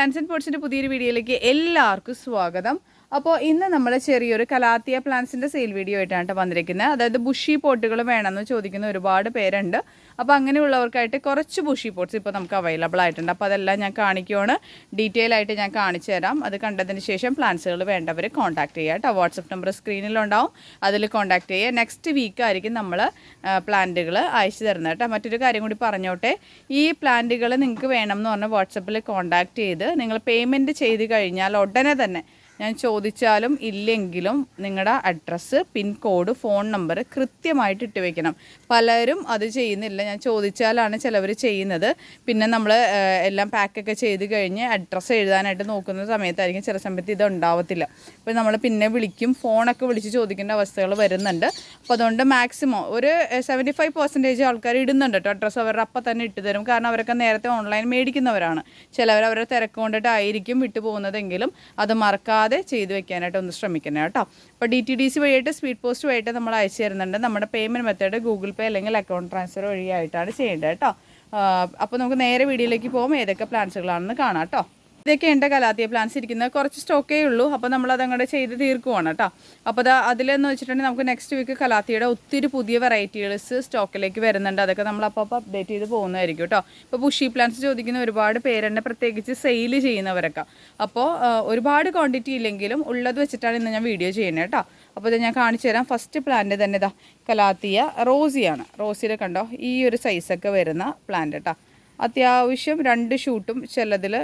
Plants and പോട്ട്സിന്റെ പുതിയൊരു വീഡിയോയിലേക്ക് എല്ലാവർക്കും സ്വാഗതം. അപ്പോൾ ഇന്ന് നമ്മൾ ചെറിയൊരു കലാത്തിയ പ്ലാന്റ്സിന്റെ സെയിൽ വീഡിയോ ആയിട്ടാണ് കേട്ടോ വന്നിരിക്കുന്നത് അതായത് ബുഷി പോട്ടുകൾ വേണമെന്ന് ചോദിക്കുന്ന ഒരുപാട് പേരുണ്ട്. അപ്പോൾ അങ്ങനെയുള്ളവർക്കായിട്ട് കുറച്ച് ബുഷി പോട്ട്സ് ഇപ്പോൾ നമുക്ക് അവൈലബിൾ ആയിട്ടുണ്ട്. അപ്പോൾ അതെല്ലാം ഞാൻ കാണിക്കുവാണ്. ഡീറ്റെയിൽ ആയിട്ട് ഞാൻ കാണിച്ചു തരാം. അത് കണ്ടതിന് ശേഷം പ്ലാന്റ്സുകൾ വേണ്ടവർ കോൺടാക്ട് ചെയ്യുക കേട്ടോ വാട്സപ്പ് നമ്പർ സ്ക്രീനിലുണ്ടാവും അതിൽ കോൺടാക്ട് ചെയ്യുക നെക്സ്റ്റ് വീക്ക് ആയിരിക്കും നമ്മൾ പ്ലാന്റുകൾ അയച്ചു തരുന്നത് കേട്ടോ മറ്റൊരു കാര്യം കൂടി പറഞ്ഞോട്ടെ. ഈ പ്ലാന്റുകൾ നിങ്ങൾക്ക് വേണം എന്ന് പറഞ്ഞാൽ വാട്സപ്പിൽ കോൺടാക്ട് ചെയ്ത് നിങ്ങൾ പേയ്മെന്റ് ചെയ്ത് കഴിഞ്ഞാൽ ഉടനെ തന്നെ ഞാൻ ചോദിച്ചാലും ഇല്ലെങ്കിലും നിങ്ങളുടെ അഡ്രസ്സ് പിൻകോഡ് ഫോൺ നമ്പർ കൃത്യമായിട്ട് ഇട്ട് വെക്കണം. പലരും അത് ചെയ്യുന്നില്ല. ഞാൻ ചോദിച്ചാലാണ് ചിലവർ ചെയ്യുന്നത്. പിന്നെ നമ്മൾ എല്ലാം പാക്കൊക്കെ ചെയ്ത് കഴിഞ്ഞ് അഡ്രസ്സ് എഴുതാനായിട്ട് നോക്കുന്ന സമയത്തായിരിക്കും ചില സമയത്ത് ഇത് ഉണ്ടാവത്തില്ല. അപ്പോൾ നമ്മൾ പിന്നെ വിളിക്കും. ഫോണൊക്കെ വിളിച്ച് ചോദിക്കേണ്ട അവസ്ഥകൾ വരുന്നുണ്ട്. അപ്പോൾ അതുകൊണ്ട് മാക്സിമം ഒരു സെവന്റി ഫൈവ് പെർസെന്റേജ് ആൾക്കാർ ഇടുന്നുണ്ട് കേട്ടോ അഡ്രസ്സ് അവരുടെ അപ്പം തന്നെ ഇട്ട് തരും. കാരണം അവരൊക്കെ നേരത്തെ ഓൺലൈൻ മേടിക്കുന്നവരാണ്. ചിലവർ അവരുടെ തിരക്ക് കൊണ്ടിട്ടായിരിക്കും വിട്ടു പോകുന്നതെങ്കിലും അത് മറക്കാതെ ചെയ്തു വെക്കാനായിട്ട് ഒന്ന് ശ്രമിക്കണം കേട്ടോ. അപ്പോൾ ഡി ടി ഡി സി വഴിയായിട്ട് സ്പീഡ് പോസ്റ്റ് വഴിയായിട്ട് നമ്മൾ അയച്ചു തരുന്നുണ്ട്. നമ്മുടെ പേയ്മെന്റ് മെത്തേഡ് ഗൂഗിൾ പേ അല്ലെങ്കിൽ അക്കൗണ്ട് ട്രാൻസ്ഫർ വഴിയായിട്ടാണ് ചെയ്യേണ്ടത് കേട്ടോ. അപ്പോൾ നമുക്ക് നേരെ വീഡിയോയിലേക്ക് പോകുമ്പോൾ ഏതൊക്കെ പ്ലാൻസുകളാണെന്ന് കാണാം കേട്ടോ. ഇതൊക്കെ ഉണ്ട് കലാത്തിയ പ്ലാന്റ്സ് ഇരിക്കുന്നത്. കുറച്ച് സ്റ്റോക്കേ ഉള്ളൂ. അപ്പോൾ നമ്മൾ അതങ്ങോട്ട് ചെയ്ത് തീർക്കുവാണ് കേട്ടോ. അപ്പോൾ അത് അതിലെന്ന് വെച്ചിട്ടുണ്ടെങ്കിൽ നമുക്ക് നെക്സ്റ്റ് വീക്ക് കലാത്തിയുടെ ഒത്തിരി പുതിയ വെറൈറ്റികൾസ് സ്റ്റോക്കിലേക്ക് വരുന്നുണ്ട്. അതൊക്കെ നമ്മൾ അപ്പോൾ അപ്പോൾ അപ്ഡേറ്റ് ചെയ്ത് പോകുന്നതായിരിക്കും കേട്ടോ. ഇപ്പോൾ ബുഷി പ്ലാന്റ്സ് ചോദിക്കുന്ന ഒരുപാട് പേരെന്നെ പ്രത്യേകിച്ച് സെയിൽ ചെയ്യുന്നവരൊക്കെ. അപ്പോൾ ഒരുപാട് ക്വാണ്ടിറ്റി ഇല്ലെങ്കിലും ഉള്ളത് വെച്ചിട്ടാണ് ഇന്ന് ഞാൻ വീഡിയോ ചെയ്യുന്നത് കേട്ടോ. അപ്പോൾ ഞാൻ കാണിച്ചു തരാം. ഫസ്റ്റ് പ്ലാന്റ് തന്നെ ഇതാ കലാത്തിയ റോസിയാണ്. റോസിയിൽ കണ്ടോ? ഈ ഒരു സൈസൊക്കെ വരുന്ന പ്ലാന്റ് കേട്ടോ. അത്യാവശ്യം രണ്ട് ഷൂട്ടും ചിലതിൽ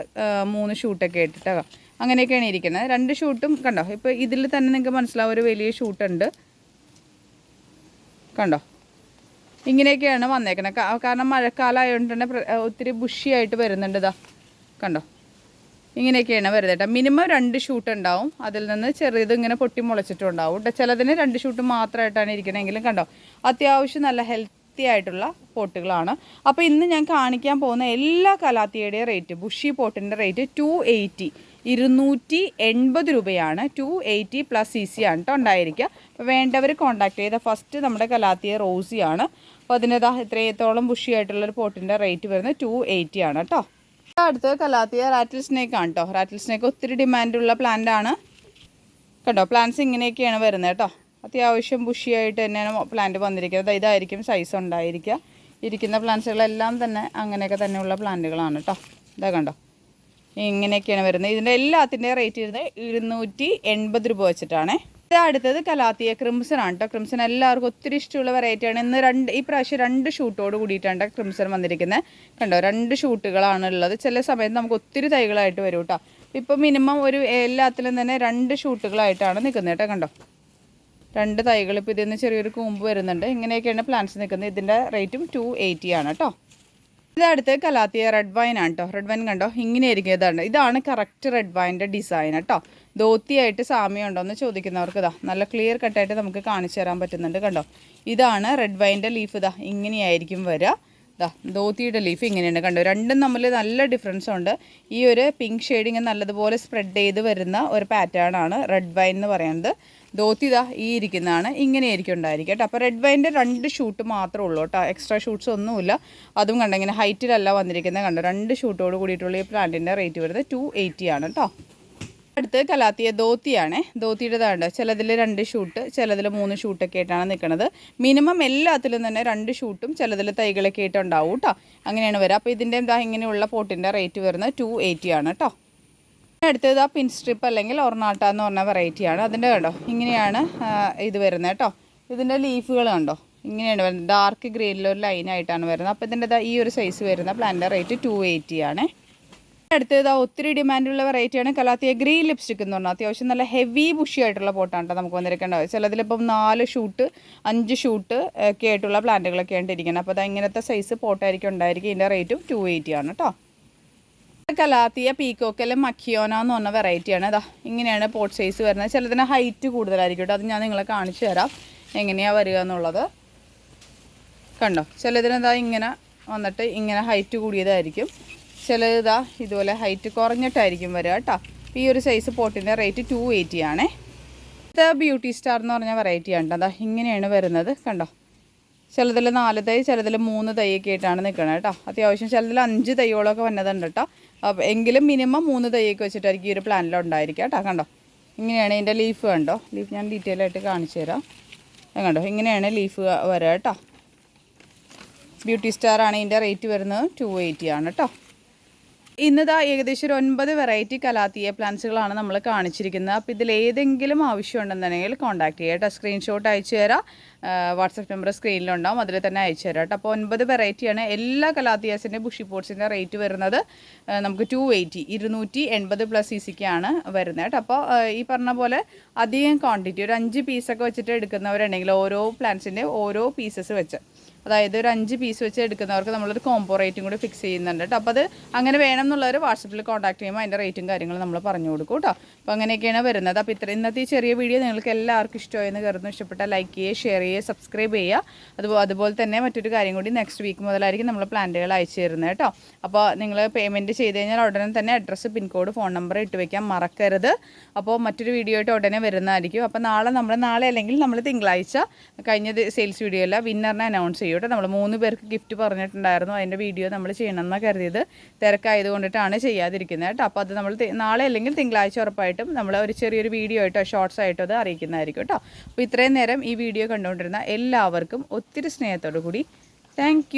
മൂന്ന് ഷൂട്ടൊക്കെ ഇട്ടിട്ട്. അങ്ങനെയൊക്കെയാണ് ഇരിക്കുന്നത്. രണ്ട് ഷൂട്ടും കണ്ടോ? ഇപ്പോൾ ഇതിൽ തന്നെ നിങ്ങൾക്ക് മനസ്സിലാവും ഒരു വലിയ ഷൂട്ടുണ്ട്. കണ്ടോ? ഇങ്ങനെയൊക്കെയാണ് വന്നേക്കുന്നത് കാരണം മഴക്കാലം ആയതുകൊണ്ട് തന്നെ ഒത്തിരി ബുഷിയായിട്ട് വരുന്നുണ്ട് ഇതാ. കണ്ടോ? ഇങ്ങനെയൊക്കെയാണ് വരുന്നത് കേട്ടോ. മിനിമം രണ്ട് ഷൂട്ട് ഉണ്ടാവും അതിൽ നിന്ന് ചെറിയത് ഇങ്ങനെ പൊട്ടി മുളച്ചിട്ടുണ്ടാവും. കേട്ടോ ചിലതിന് രണ്ട് ഷൂട്ട് മാത്രമായിട്ടാണ് ഇരിക്കണമെങ്കിലും കണ്ടോ? അത്യാവശ്യം നല്ല ഹെൽത്തി ആയിട്ടുള്ള പോട്ടുകളാണ്. അപ്പോൾ ഇന്ന് ഞാൻ കാണിക്കാൻ പോകുന്ന എല്ലാ കലാത്തിയുടെയും റേറ്റ് ബുഷി പോട്ടിന്റെ റേറ്റ് ടു എയ്റ്റി ഇരുന്നൂറ്റി എൺപത് രൂപയാണ്. Two eighty plus C C ആണ് കേട്ടോ ഉണ്ടായിരിക്കുക. അപ്പോൾ വേണ്ടവർ കോൺടാക്ട് ചെയ്ത ഫസ്റ്റ് നമ്മുടെ കലാത്തിയ റോസിയാണ് അപ്പോൾ അതിന്റെതാ ഇത്രയത്തോളം ബുഷിയായിട്ടുള്ളൊരു പോട്ടിന്റെ റേറ്റ് വരുന്നത് ടു എയ്റ്റി ആണ് കേട്ടോ അടുത്തത് കലാത്തിയ റാറ്റിൽ സ്നേക്ക് ആണ് കേട്ടോ റാറ്റിൽ സ്നേക്ക് ഒത്തിരി ഡിമാൻഡുള്ള പ്ലാന്റ് ആണ്. കേട്ടോ പ്ലാന്റ്സ് ഇങ്ങനെയൊക്കെയാണ് വരുന്നത് കേട്ടോ അത്യാവശ്യം ബുഷിയായിട്ട് തന്നെയാണ് പ്ലാന്റ് വന്നിരിക്കുന്നത്. ഇതായിരിക്കും സൈസ് ഉണ്ടായിരിക്കുക. ഇരിക്കുന്ന പ്ലാന്റ്സുകളെല്ലാം തന്നെ അങ്ങനെയൊക്കെ തന്നെയുള്ള പ്ലാന്റുകളാണ് കേട്ടോ ഇതാ കണ്ടോ? ഇങ്ങനെയൊക്കെയാണ് വരുന്നത്. ഇതിന്റെ എല്ലാത്തിന്റെ റേറ്റ് വരുന്നത് ഇരുന്നൂറ്റി എൺപത് രൂപ വെച്ചിട്ടാണേ. ഇത് അടുത്തത് കലാത്തിയ ക്രിംസൺ ആണ് കേട്ടോ ക്രിംസൺ എല്ലാവർക്കും ഒത്തിരി ഇഷ്ടമുള്ള വെറൈറ്റിയാണ് ഇന്ന് രണ്ട് ഈ പ്രാവശ്യം രണ്ട് ഷൂട്ടോട് കൂടിയിട്ടാണ് ക്രിംസൺ വന്നിരിക്കുന്നത്. കണ്ടോ? രണ്ട് ഷൂട്ടുകളാണ് ഉള്ളത്. ചില സമയത്ത് നമുക്ക് ഒത്തിരി തൈകളായിട്ട് വരും കേട്ടോ ഇപ്പോൾ മിനിമം ഒരു എല്ലാത്തിലും തന്നെ രണ്ട് ഷൂട്ടുകളായിട്ടാണ് നിൽക്കുന്നത് കേട്ടോ കണ്ടോ? രണ്ട് തൈകൾ ഇപ്പോൾ ഇതിൽ നിന്ന് ചെറിയൊരു കൂമ്പ് വരുന്നുണ്ട്. ഇങ്ങനെയൊക്കെയാണ് പ്ലാന്റ്സ് നിൽക്കുന്നത്. ഇതിന്റെ റേറ്റും ടു എയ്റ്റി ആണ് കേട്ടോ ഇതടുത്ത് കലാത്തിയ റെഡ് വൈൻ ആണ് കേട്ടോ റെഡ് വൈൻ കണ്ടോ? ഇങ്ങനെ ആയിരിക്കും ഇതാണ് ഇതാണ് കറക്റ്റ് റെഡ് വൈന്റെ ഡിസൈൻ കേട്ടോ ധോത്തിയായിട്ട് സാമ്യം ഉണ്ടോ എന്ന് ചോദിക്കുന്നവർക്ക് ഇതാ നല്ല ക്ലിയർ കട്ടായിട്ട് നമുക്ക് കാണിച്ചു തരാൻ പറ്റുന്നുണ്ട് കണ്ടോ? ഇതാണ് റെഡ് വൈന്റെ ലീഫ് ഇതാ ഇങ്ങനെയായിരിക്കും വരിക ഇതാ ധോത്തിയുടെ ലീഫ് ഇങ്ങനെയാണ് കണ്ടോ? രണ്ടും തമ്മിൽ നല്ല ഡിഫറൻസ് ഉണ്ട്. ഈ ഒരു പിങ്ക് ഷെയ്ഡിങ് നല്ലതുപോലെ സ്പ്രെഡ് ചെയ്ത് വരുന്ന ഒരു പാറ്റേൺ ആണ് റെഡ് വൈൻ എന്ന് പറയുന്നത്. ധോത്തി ഇതാ ഈ ഇരിക്കുന്നതാണ്. ഇങ്ങനെയായിരിക്കും ഉണ്ടായിരിക്കും കേട്ടോ. അപ്പോൾ റെഡ് വൈന്റെ രണ്ട് ഷൂട്ട് മാത്രമേ ഉള്ളൂ കേട്ടോ. എക്സ്ട്രാ ഷൂട്ട്സ് ഒന്നുമില്ല. അതും കണ്ടോ ഇങ്ങനെ ഹൈറ്റിലല്ല വന്നിരിക്കുന്നത് കണ്ടോ? രണ്ട് ഷൂട്ടോട് കൂടിയിട്ടുള്ള ഈ പ്ലാന്റിന്റെ റേറ്റ് വരുന്നത് ടു എയ്റ്റി ആണ് കേട്ടോ. അടുത്ത് കലാത്തിയ ധോത്തിയാണേ ധോത്തിയുടെ കണ്ടോ ചിലതിൽ രണ്ട് ഷൂട്ട് ചിലതിൽ മൂന്ന് ഷൂട്ടൊക്കെ ആയിട്ടാണ് നിൽക്കുന്നത്. മിനിമം എല്ലാത്തിലും തന്നെ രണ്ട് ഷൂട്ടും ചിലതിൽ തൈകളൊക്കെ ആയിട്ടുണ്ടാവും കേട്ടോ. അങ്ങനെയാണ് വരിക. അപ്പോൾ ഇതിന്റെ എന്താ ഇങ്ങനെയുള്ള പോട്ടിന്റെ റേറ്റ് വരുന്നത് ടു എയ്റ്റി ആണ് കേട്ടോ. അടുത്തത് ആ പിൻ സ്ട്രിപ്പ് അല്ലെങ്കിൽ ഒർണാട്ട എന്ന് പറഞ്ഞ വെറൈറ്റിയാണ് അതിന്റെ കണ്ടോ? ഇങ്ങനെയാണ് ഇത് വരുന്നത് കേട്ടോ. ഇതിന്റെ ലീഫുകൾ കണ്ടോ? ഇങ്ങനെയാണ് വരുന്നത്. ഡാർക്ക് ഗ്രീനിൽ ഒരു ലൈനായിട്ടാണ് വരുന്നത്. അപ്പോൾ ഇതിന്റെ ഈ ഒരു സൈസ് വരുന്ന പ്ലാന്റിന്റെ റേറ്റ് ടു എയ്റ്റി ആണ്. അടുത്തത് ഒത്തിരി ഡിമാൻഡുള്ള വെറൈറ്റിയാണ് കലാത്തിയ ഗ്രീൻ ലിപ്സ്റ്റിക് എന്ന് പറഞ്ഞാൽ അത്യാവശ്യം നല്ല ഹെവി ബുഷി ആയിട്ടുള്ള പോട്ടാണ് നമുക്ക് വന്നിരിക്കേണ്ടത്. ചിലതിലിപ്പം നാല് ഷൂട്ട് അഞ്ച് ഷൂട്ട് ഒക്കെ ആയിട്ടുള്ള പ്ലാന്റുകളൊക്കെ ആയിട്ട് ഇരിക്കുന്നത്. അപ്പോൾ അത് ഇങ്ങനത്തെ സൈസ് പോട്ടായിരിക്കും ഉണ്ടായിരിക്കും ഇതിന്റെ റേറ്റും ടു എയ്റ്റി ആണ് കേട്ടോ. കലാത്തിയ പീക്കോക്കലും മക്കിയോന എന്ന് പറഞ്ഞ വെറൈറ്റിയാണ് ഇതാ ഇങ്ങനെയാണ് പോട്ട് സൈസ് വരുന്നത്. ചിലതിന് ഹൈറ്റ് കൂടുതലായിരിക്കും കേട്ടോ. അത് ഞാൻ നിങ്ങളെ കാണിച്ചു തരാം. എങ്ങനെയാണ് വരിക എന്നുള്ളത്. കണ്ടോ? ചിലതിന് ഇതാ ഇങ്ങനെ വന്നിട്ട് ഇങ്ങനെ ഹൈറ്റ് കൂടിയതായിരിക്കും. ചിലതാ ഇതാ ഇതുപോലെ ഹൈറ്റ് കുറഞ്ഞിട്ടായിരിക്കും വരിക കേട്ടോ. ഈ ഒരു സൈസ് പോട്ടിന്റെ റേറ്റ് ടു എയ്റ്റി ആണേ. ഇത് ബ്യൂട്ടി സ്റ്റാർ എന്ന് പറഞ്ഞ വെറൈറ്റി ആണ് അതാ ഇങ്ങനെയാണ് വരുന്നത്. കണ്ടോ? ചിലതിൽ നാല് തൈ ചിലതിൽ മൂന്ന് തൈയൊക്കെ ആയിട്ടാണ് നിൽക്കുന്നത് കേട്ടോ. അത്യാവശ്യം ചിലതിൽ അഞ്ച് തൈകളൊക്കെ വന്നതുണ്ട് കേട്ടോ. അപ്പോൾ എങ്കിലും മിനിമം മൂന്ന് തൈയൊക്കെ വെച്ചിട്ടായിരിക്കും ഈ ഒരു പ്ലാനിൽ ഉണ്ടായിരിക്കുക കേട്ടോ. കണ്ടോ? ഇങ്ങനെയാണ് ഇതിന്റെ ലീഫ് കണ്ടോ? ലീഫ് ഞാൻ ഡീറ്റെയിൽ ആയിട്ട് കാണിച്ചു തരാം. കണ്ടോ? ഇങ്ങനെയാണ് ലീഫ് വരിക കേട്ടോ. ബ്യൂട്ടി സ്റ്റാർ ആണ് ഇതിന്റെ റേറ്റ് വരുന്നത് ടു എയ്റ്റി ആണ് കേട്ടോ. ഇന്നതാ ഏകദേശം ഒരു ഒൻപത് വെറൈറ്റി കലാത്തിയ പ്ലാന്റ്സുകളാണ് നമ്മൾ കാണിച്ചിരിക്കുന്നത്. അപ്പോൾ ഇതിൽ ഏതെങ്കിലും ആവശ്യമുണ്ടെന്നുണ്ടെങ്കിൽ കോൺടാക്ട് ചെയ്യാം കേട്ടോ. സ്ക്രീൻഷോട്ട് അയച്ചു തരാം. വാട്സപ്പ് നമ്പർ സ്ക്രീനിലുണ്ടാവും. അതിൽ തന്നെ അയച്ചു തരാം കേട്ടോ. അപ്പോൾ ഒൻപത് വെറൈറ്റിയാണ് എല്ലാ കലാത്തിയാസിന്റെ ബുഷി പോട്ട്സിന്റെ റേറ്റ് വരുന്നത്. നമുക്ക് ടു എയ്റ്റി ഇരുന്നൂറ്റി എൺപത് പ്ലസ് സി സിക്കാണ് വരുന്നത് കേട്ടോ. അപ്പോൾ ഈ പറഞ്ഞ പോലെ അധികം ക്വാണ്ടിറ്റി ഒരു അഞ്ച് പീസൊക്കെ വെച്ചിട്ട് എടുക്കുന്നവരുണ്ടെങ്കിൽ ഓരോ പ്ലാന്റ്സിന്റെ ഓരോ പീസസ് വെച്ച്. അതായത് ഒരു അഞ്ച് പീസ് വെച്ച് എടുക്കുന്നവർക്ക് നമ്മളൊരു കോംബോ റേറ്റും കൂടി ഫിക്സ് ചെയ്യുന്നുണ്ട് കേട്ടോ. അപ്പോൾ അത് അങ്ങനെ വേണം എന്നുള്ളവർ വാട്സപ്പിൽ കോൺടാക്ട് ചെയ്യുമ്പോൾ അതിന്റെ റേറ്റും കാര്യങ്ങളും നമ്മൾ പറഞ്ഞു കൊടുക്കും കേട്ടോ. അപ്പോൾ അങ്ങനെയൊക്കെയാണ് വരുന്നത്. അപ്പോൾ ഇത്ര ഇന്നത്തെ ഈ ചെറിയ വീഡിയോ നിങ്ങൾക്ക് എല്ലാവർക്കും ഇഷ്ടമായെന്ന് കരുതുന്നു. ഇഷ്ടപ്പെട്ടാൽ ലൈക്ക് ചെയ്യുക ഷെയർ ചെയ്യുക സബ്സ്ക്രൈബ് ചെയ്യുക. അതുപോലെ അതുപോലെ തന്നെ മറ്റൊരു കാര്യം കൂടി നെക്സ്റ്റ് വീക്ക് മുതലായിരിക്കും നമ്മൾ പ്ലാന്റുകൾ അയച്ചു തരുന്നത് കേട്ടോ. അപ്പോൾ നിങ്ങൾ പേയ്മെന്റ് ചെയ്ത് കഴിഞ്ഞാൽ ഉടനെ തന്നെ അഡ്രസ്സ് പിൻകോഡ് ഫോൺ നമ്പർ ഇട്ട് വയ്ക്കാൻ മറക്കരുത്. അപ്പോൾ മറ്റൊരു വീഡിയോ ആയിട്ട് ഉടനെ വരുന്നതായിരിക്കും. അപ്പോൾ നാളെ നമ്മൾ നാളെ അല്ലെങ്കിൽ നമ്മൾ തിങ്കളാഴ്ച കഴിഞ്ഞ സെയിൽസ് വീഡിയോ അല്ല വിന്നറിനെ അനൗൺസ് ചെയ്യും കേട്ടോ. നമ്മൾ മൂന്ന് പേർക്ക് ഗിഫ്റ്റ് പറഞ്ഞിട്ടുണ്ടായിരുന്നു. അതിന്റെ വീഡിയോ നമ്മൾ ചെയ്യണമെന്നാണ് കരുതിയത്. തിരക്കായത് കൊണ്ടിട്ടാണ് ചെയ്യാതിരിക്കുന്നത് കേട്ടോ. അപ്പോൾ അത് നമ്മൾ നാളെ അല്ലെങ്കിൽ തിങ്കളാഴ്ച ഉറപ്പായിട്ടും നമ്മൾ ഒരു ചെറിയൊരു വീഡിയോ ആയിട്ടോ ഷോർട്സ് ആയിട്ടോ അത് അറിയിക്കുന്നതായിരിക്കും കേട്ടോ. അപ്പോൾ ഇത്രയും നേരം ഈ വീഡിയോ കണ്ടുകൊണ്ടിരുന്ന എല്ലാവർക്കും ഒത്തിരി സ്നേഹത്തോടു കൂടി താങ്ക്